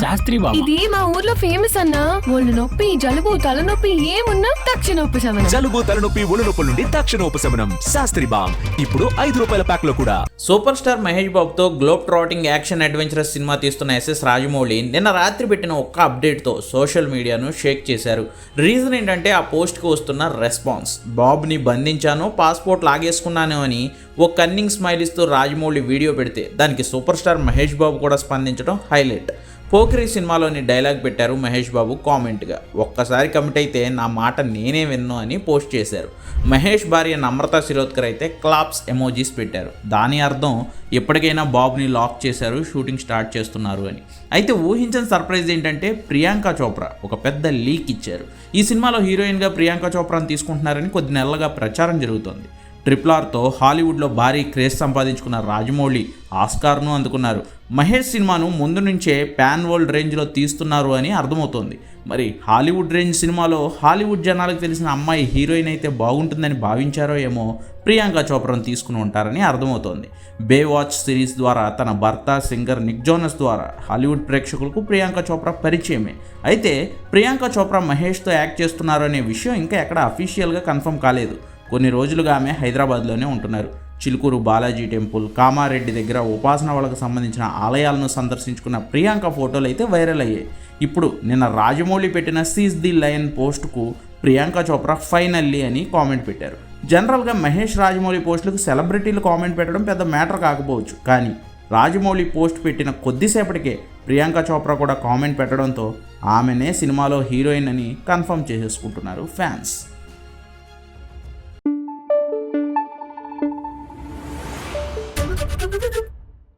శాస్త్రి బాబా. ఇది మా ఊర్లో ఫేమస్ అన్నా. ఒళ్ళు నొప్పి జలుబు తలనొప్పి ఏమున్నా తక్షణ ఉపశమనం. జలుబు తలనొప్పి ఒళ్ళు నొప్పుల నుండి తక్షణ ఉపశమనం. శాస్త్రి బామ్ ఇప్పుడు ఐదు రూపాయల ప్యాక్లో కూడా. సూపర్ స్టార్ మహేష్ బాబుతో globe trotting action adventurous cinema తీస్తున్న ఎస్ఎస్ రాజమౌళి నిన్న రాత్రి పెట్టిన ఒక్క అప్డేట్తో సోషల్ మీడియాను షేక్ చేశారు. రీజన్ ఏంటంటే ఆ పోస్ట్కి వస్తున్న రెస్పాన్స్. బాబ్ని బంధించాను పాస్పోర్ట్ లాగేసుకున్నాను అని ఓ కన్నింగ్ స్మైల్ ఇస్తూ రాజమౌళి వీడియో పెడితే దానికి సూపర్ స్టార్ మహేష్ బాబు కూడా స్పందించడం హైలైట్. పోకిరి సినిమాలోని డైలాగ్ పెట్టారు మహేష్ బాబు కామెంట్గా. ఒక్కసారి కమిట్ అయితే నా మాట నేనే విన్ను అని పోస్ట్ చేశారు. మహేష్ భార్య నమ్రత శిరోద్కర్ అయితే క్లాప్స్ ఎమోజీస్ పెట్టారు. దాని అర్థం ఎప్పటికైనా బాబుని లాక్ చేశారు షూటింగ్ స్టార్ట్ చేస్తున్నారు అని. అయితే ఊహించని సర్ప్రైజ్ ఏంటంటే ప్రియాంక చోప్రా. ఒక పెద్ద లీక్ ఇచ్చారు. ఈ సినిమాలో హీరోయిన్గా ప్రియాంక చోప్రాను తీసుకుంటున్నారని కొద్ది నెలలుగా ప్రచారం జరుగుతోంది. ట్రిపుల్ ఆర్తో హాలీవుడ్లో భారీ క్రేజ్ సంపాదించుకున్న రాజమౌళి ఆస్కార్ను అందుకున్నారు. మహేష్ సినిమాను ముందు నుంచే పాన్ వరల్డ్ రేంజ్లో తీస్తున్నారు అని అర్థమవుతోంది. మరి హాలీవుడ్ రేంజ్ సినిమాలో హాలీవుడ్ జనాలకు తెలిసిన అమ్మాయి హీరోయిన్ అయితే బాగుంటుందని భావించారో ఏమో ప్రియాంక చోప్రాను తీసుకుని ఉంటారని అర్థమవుతోంది. బే వాచ్ సిరీస్ ద్వారా తన భర్త సింగర్ నిక్ జోనస్ ద్వారా హాలీవుడ్ ప్రేక్షకులకు ప్రియాంక చోప్రా పరిచయమే. అయితే ప్రియాంక చోప్రా మహేష్తో యాక్ట్ చేస్తున్నారు అనే విషయం ఇంకా ఎక్కడ అఫీషియల్గా కన్ఫర్మ్ కాలేదు. కొన్ని రోజులుగా ఆమె హైదరాబాద్లోనే ఉంటున్నారు. చిలుకూరు బాలాజీ టెంపుల్ కామారెడ్డి దగ్గర ఉపాసన వాళ్ళకు సంబంధించిన ఆలయాలను సందర్శించుకున్న ప్రియాంక ఫోటోలు అయితే వైరల్ అయ్యాయి. ఇప్పుడు నిన్న రాజమౌళి పెట్టిన సీజ్ ది లయన్ పోస్ట్కు ప్రియాంక చోప్రా ఫైనల్లీ అని కామెంట్ పెట్టారు. జనరల్గా మహేష్ రాజమౌళి పోస్టులకు సెలబ్రిటీలు కామెంట్ పెట్టడం పెద్ద మ్యాటర్ కాకపోవచ్చు. కానీ రాజమౌళి పోస్ట్ పెట్టిన కొద్దిసేపటికే ప్రియాంక చోప్రా కూడా కామెంట్ పెట్టడంతో ఆమెనే సినిమాలో హీరోయిన్ అని కన్ఫర్మ్ చేసేసుకుంటున్నారు ఫ్యాన్స్.